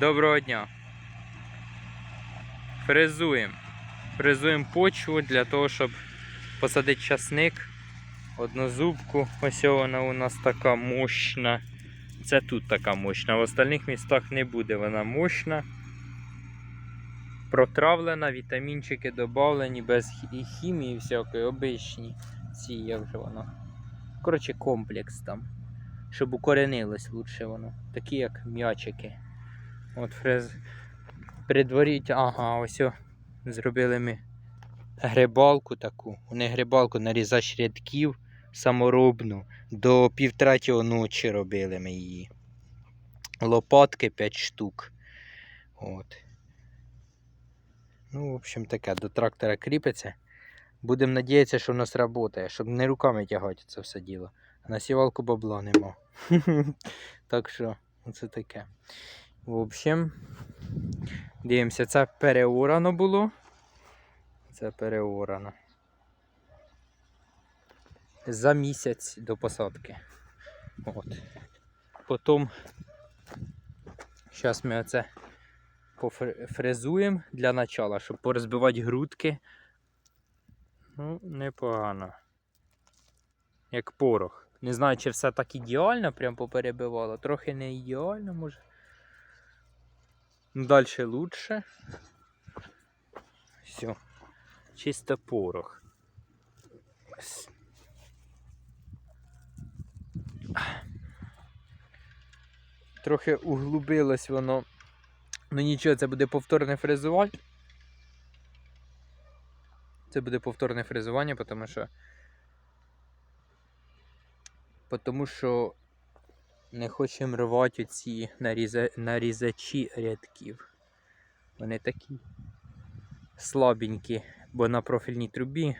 Доброго дня. Фрезуємо. Фрезуємо почву для того, щоб посадити часник. Однозубку. Ось вона у нас така мощна. Це тут така мощна. В остальних містах не буде вона мощна. Протравлена, вітамінчики додавлені без хімії всякої, обичні. Ці як же воно. Коротше, комплекс там. Щоб укоренилось лучше воно. Такі як м'ячики. От фрез. Предваріть, ага, ось о, зробили ми грибалку таку. Вони грибалку нарізач рядків саморобну. До півтретього ночі робили ми її. Лопатки 5 штук. От. Ну, в общем, таке, до трактора кріпиться. Будемо надіятися, що в нас працює, щоб не руками тягати це все діло. А на сівалку бабла нема. так що, це таке. В общем, дивимося, це переорано було. Це переорано. За місяць до посадки. От. Потім, зараз ми оце пофрезуємо для начала, щоб порозбивати грудки. Ну, непогано. Як порох. Не знаю, чи все так ідеально прям поперебивало. Трохи не ідеально, може. Ну, Далі лучше. Все. Чисто порох. Трохи углубилось воно. Ну нічого, це буде повторне фрезування. Це буде повторне фрезування, тому що. Тому що не хочемо рвати ці наріза... нарізачі рядків. Вони такі слабенькі, бо на профільній трубі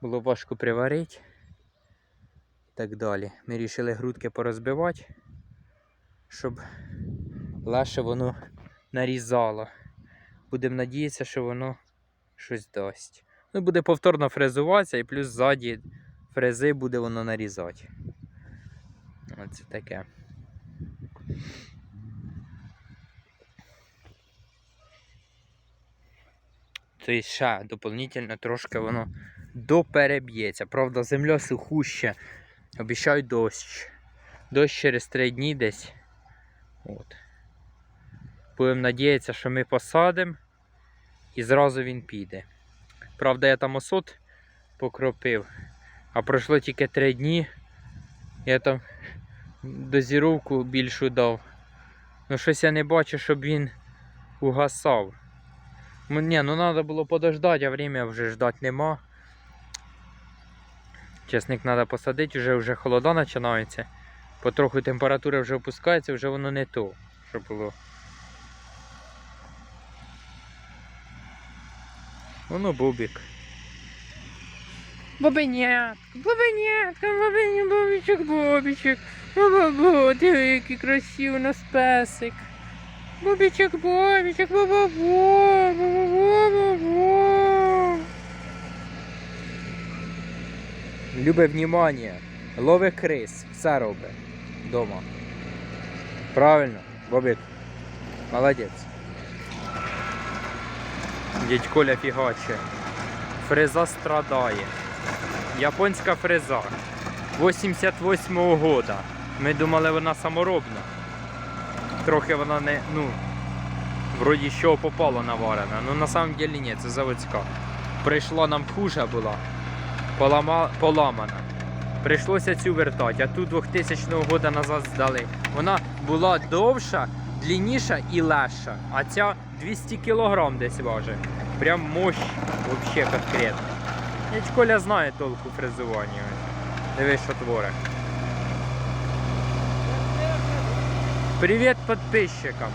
було важко приварити. І так далі. Ми вирішили грудки порозбивати, щоб легше воно нарізало. Будемо надіятися, що воно щось дасть. Ну, буде повторно фрезуватися і плюс ззаді фрези буде воно нарізати. Оце таке. Тобто ще доповнительно трошки воно допереб'ється. Правда, земля сухуща. Обіцяють дощ. Дощ через 3 дні десь. От. Будемо надіятися, що ми посадимо і зразу він піде. Правда, я там осот покропив, а пройшло тільки 3 дні. Я там дозіровку більшу дав. Ну щось я не бачу, щоб він угасав. Ні, ну треба було подождати, а время вже ждати нема. Чесник треба посадити, вже, вже холода починаються. Потроху температура вже опускається, вже воно не то, що було. Воно бубик. Бобенятко, бобенятко, бобень, бобічок, бобічок. Бо-бо-бо, диви, який красивий у нас песик. Бобічок, бобічок, бо-бо-бо, бо-бо-бо-бо. Любе внимание. Лове крис. Все робить. Дома. Правильно, Бобик. Молодець. Дядь Коля фігаче. Фреза страдає. Японська фреза. 88-го года. Ми думали вона саморобна. Трохи вона не, ну, вроді що попало наварена. Ну на самом деле ні, це заводська. Прийшла нам хуже була. Полама, поламана. Прийшлося цю вертати, а ту 2000 года назад здали. Вона була довша, длинніша і легша. А ця 200 кг десь важить. Прям мощь вообще конкретно. Коля знає толку в фрезуванні. Дивись, що творить. Привіт підписчикам.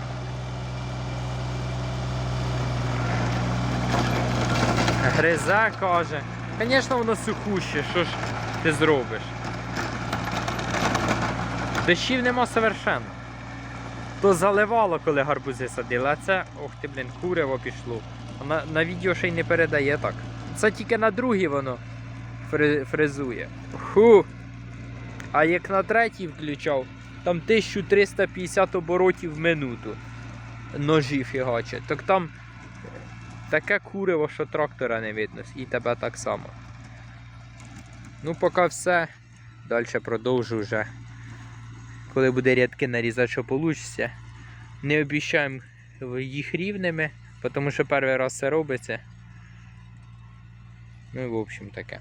Гризе каже. Звісно, воно сухуще, що ж ти зробиш? Дощів нема совершенно. То заливало, коли гарбузи садили, а це, ох ти, блін, куриво пішло. На, на відео ще й не передає так. Це тільки на другій воно фри- фрезує. Фу. А як на третій включав, там 1350 оборотів в минуту. ножі фігачить. Так там таке куриво, що трактора не видно, і тебе так само. Ну, поки все. Далі продовжу вже. Коли буде рядки нарізати, що вийде. Не обіцяємо їх рівними, тому що перший раз це робиться. Ну і в общем таке.